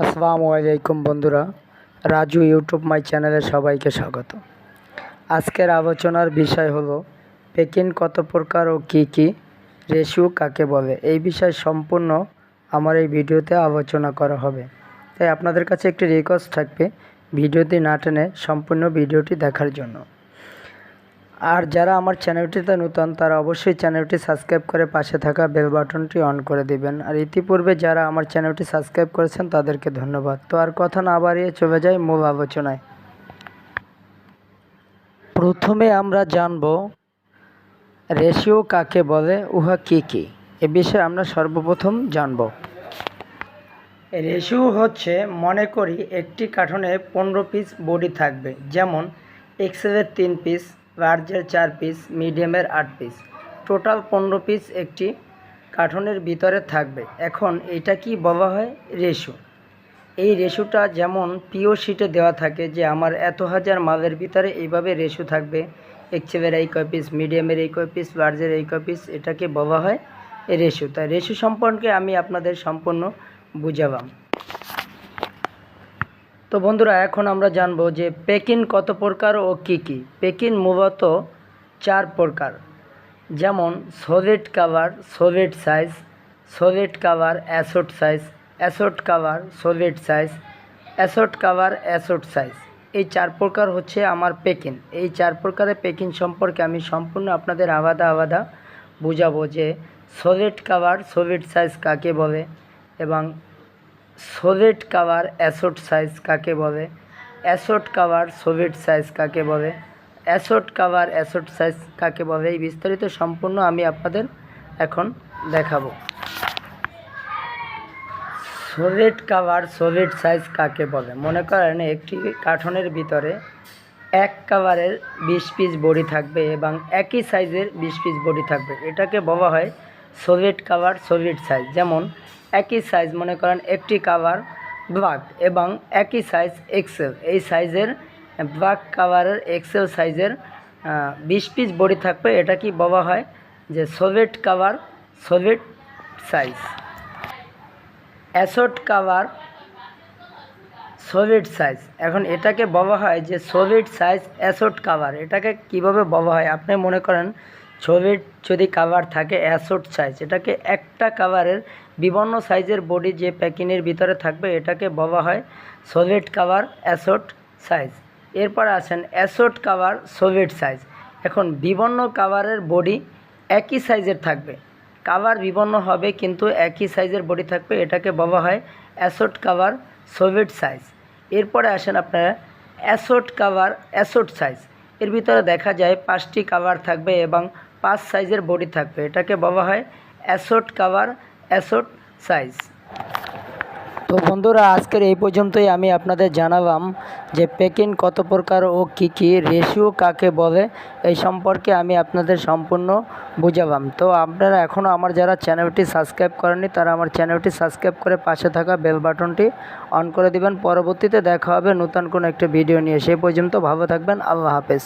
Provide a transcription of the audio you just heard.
আসসালামু আলাইকুম বন্ধুরা। রাজু ইউটিউব মাই চ্যানেলে সবাইকে স্বাগত। আজকের আলোচনার বিষয় হলো পেকিন কত প্রকার ও কী কী, রেশিও কাকে বলে? এই বিষয় সম্পূর্ণ আমার এই ভিডিওতে আলোচনা করা হবে। তাই আপনাদের কাছে একটি রিকোয়েস্ট থাকবে ভিডিওটি না টেনে সম্পূর্ণ ভিডিওটি দেখার জন্য। আর যারা আমার চ্যানেলটিতে নতুন, তারা অবশ্যই চ্যানেলটি সাবস্ক্রাইব করে পাশে থাকা বেল বাটনটি অন করে দিবেন। আর ইতিপূর্বে যারা আমার চ্যানেলটি সাবস্ক্রাইব করেছেন, তাদেরকে ধন্যবাদ। তো আর কথা না বাড়িয়ে চলে যাই মূল আলোচনায়। প্রথমে আমরা জানব, রেশিও কাকে বলে, উহা কি কি? এ বিষয়ে আমরা সর্বপ্রথম জানব। রেশিও হচ্ছে, মনে করি, একটি কার্টনে পনেরো পিস বডি থাকবে। যেমন, এক্সেলের তিন পিস লার্জের চার পিস মিডিয়ামের আট পিস টোটাল পনেরো পিস একটি কার্টনের ভিতরে থাকবে। এখন এটা কি বলা হয়? রেশু। এই রেশুটা যেমন পিও শিটে দেওয়া থাকে যে আমার এত হাজার মালের ভিতরে এইভাবে রেশু থাকবে। এক্সেলের এই কয় পিস মিডিয়ামের এই কয় পিস লার্জের এই কয় পিস এটাকে বলা হয় রেশু। তাই রেশু সম্পর্কে আমি আপনাদের সম্পূর্ণ বুঝালাম। তো বন্ধুরা, এখন আমরা জানব যে পেকিন কত প্রকার ও কি কি। পেকিন মূলত চার প্রকার। যেমন, solid cover, solid size, solid cover assorted size assorted cover, solid size assorted cover assorted size. এই চার প্রকার হচ্ছে আমার পেকিন এই চার প্রকারের পেকিন সম্পর্কে আমি সম্পূর্ণ আপনাদের আলাদা আলাদা বুঝাবো যে সলিড কাভার, সলিড সাইজ কাকে বলে এবং সলিড কাভার অ্যাসোট সাইজ কাকে বলে? অ্যাসোট কাভার সলিড সাইজ কাকে বলে? অ্যাসোট কাভার অ্যাসোট সাইজ কাকে বলে? এই বিস্তারিত সম্পূর্ণ আমি আপনাদের এখন দেখাবো। সলিড কাভার সলিড সাইজ কাকে বলে? মনে করেন একটি কার্টনের ভিতরে এক কাভারের বিশ পিস বডি থাকবে এবং একই সাইজের বিশ পিস বডি থাকবে। এটাকে বলা হয় সলিড কাভার সোভিয়েট সাইজ যেমন, একই সাইজ মনে করেন একটি কাভার ব্ল্যাক এবং একই সাইজ এক্সেল এই সাইজের ব্ল্যাক কাভারের এক্সেল সাইজের বিশ পিস বডি থাকবে। এটা কি বলা হয় যে সোভিয়েট কাভার সোভিয়েট সাইজ অ্যাসোট কাভার সোভিয়েট সাইজ এখন এটাকে বলা হয় যে সোভিয়েট সাইজ অ্যাসোট কাভার এটাকে কীভাবে বলা হয়? আপনি মনে করেন সলিড যদি কাভার থাকে অ্যাসোট সাইজ এটাকে একটা কাভারের বিভিন্ন সাইজের বডি যে প্যাকিংয়ের ভিতরে থাকবে, এটাকে বলা হয় সলিড কাভার অ্যাসোট সাইজ এরপর আসেন অ্যাসোট কাভার সলিড সাইজ এখন বিভিন্ন কাভারের বডি একই সাইজের থাকবে। কাভার বিভিন্ন হবে কিন্তু একই সাইজের বডি থাকবে, এটাকে বলা হয় অ্যাসোট কাভার সলিড সাইজ এরপরে আসেন আপনারা অ্যাসোট কাভার অ্যাসোট সাইজ এর ভিতরে দেখা যায় পাঁচটি কাভার থাকবে এবং পাঁচ সাইজের বডি থাকবে। এটাকে বলা হয় অ্যাসোট কাভার অ্যাসোট সাইজ। তো বন্ধুরা, আজকের এই পর্যন্তই আমি আপনাদের জানালাম যে পেকিং কত প্রকার ও কী কী রেশিও কাকে বলে, এই সম্পর্কে আমি আপনাদের সম্পূর্ণ বুঝালাম। তো আপনারা এখনও আমার যারা চ্যানেলটি সাবস্ক্রাইব করেননি, তারা আমার চ্যানেলটি সাবস্ক্রাইব করে পাশে থাকা বেল বাটনটি অন করে দিবেন। পরবর্তীতে দেখা হবে নতুন কোনো একটা ভিডিও নিয়ে। সেই পর্যন্ত ভালো থাকবেন, আল্লাহ হাফেজ।